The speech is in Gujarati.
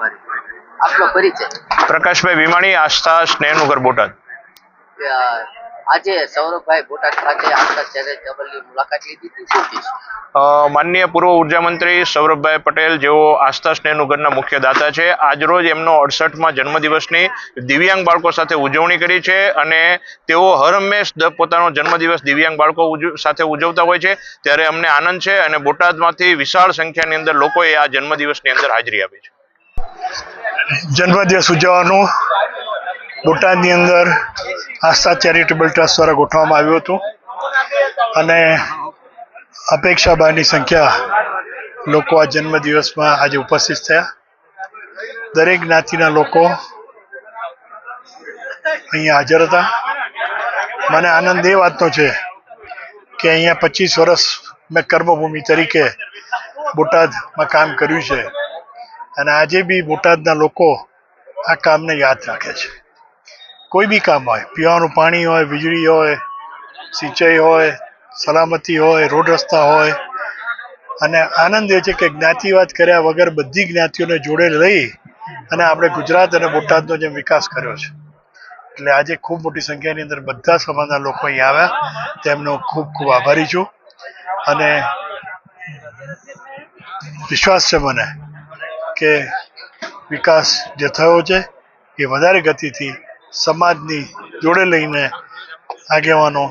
આપનો પરિચય? પ્રકાશભાઈ વિમાણી આસ્થા સ્નેહનું બોટાદ. આજે સૌરભભાઈ બોટાદ ખાતે આખા ડબલની મુલાકાત લીધી હતી. શું કહીશ માનનીય પૂર્વ ઊર્જા મંત્રી સૌરભભાઈ પટેલ જેઓ આસ્થા સ્નેહનુગરના મુખ્ય દાતા છે આજરોજ એમનો અડસઠમાં જન્મદિવસની દિવ્યાંગ બાળકો સાથે ઉજવણી કરી છે અને તેઓ હર હંમેશ પોતાનો જન્મદિવસ દિવ્યાંગ બાળકો સાથે ઉજવતા હોય છે. ત્યારે અમને આનંદ છે અને બોટાદમાંથી વિશાળ સંખ્યાની અંદર લોકોએ આ જન્મદિવસની અંદર હાજરી આપી છે. જન્મદિવસ ઉજવવાનું બોટાદની અંદર આસ્થા ચેરિટેબલ ટ્રસ્ટ દ્વારા ગોઠવવામાં આવ્યું હતું. અને અપેક્ષા બહારની સંખ્યા લોકો આ જન્મદિવસમાં આજે ઉપસ્થિત થયા. દરેક જ્ઞાતિના લોકો અહીંયા હાજર હતા. મને આનંદ એ વાતનો છે કે અહીંયા પચીસ વર્ષ મેં કર્મભૂમિ તરીકે બોટાદમાં કામ કર્યું છે. અને આજે બી બોટાદના લોકો આ કામને યાદ રાખે છે. કોઈ બી કામ હોય, પીવાનું પાણી હોય, વીજળી હોય, સિંચાઈ હોય, સલામતી હોય, રોડ રસ્તા હોય, અને આનંદ એ છે કે જ્ઞાતિવાદ કર્યા વગર બધી જ્ઞાતિઓને જોડે લઈ અને આપણે ગુજરાત અને બોટાદનો જેમ વિકાસ કર્યો છે. એટલે આજે ખૂબ મોટી સંખ્યાની અંદર બધા સમાજના લોકો અહીં આવ્યા. તેમનો ખૂબ ખૂબ આભારી છું. અને વિશ્વાસ છે મને કે વિકાસ જે થયો છે એ વધારે ગતિથી સમાજની જોડે લઈને આગેવાનો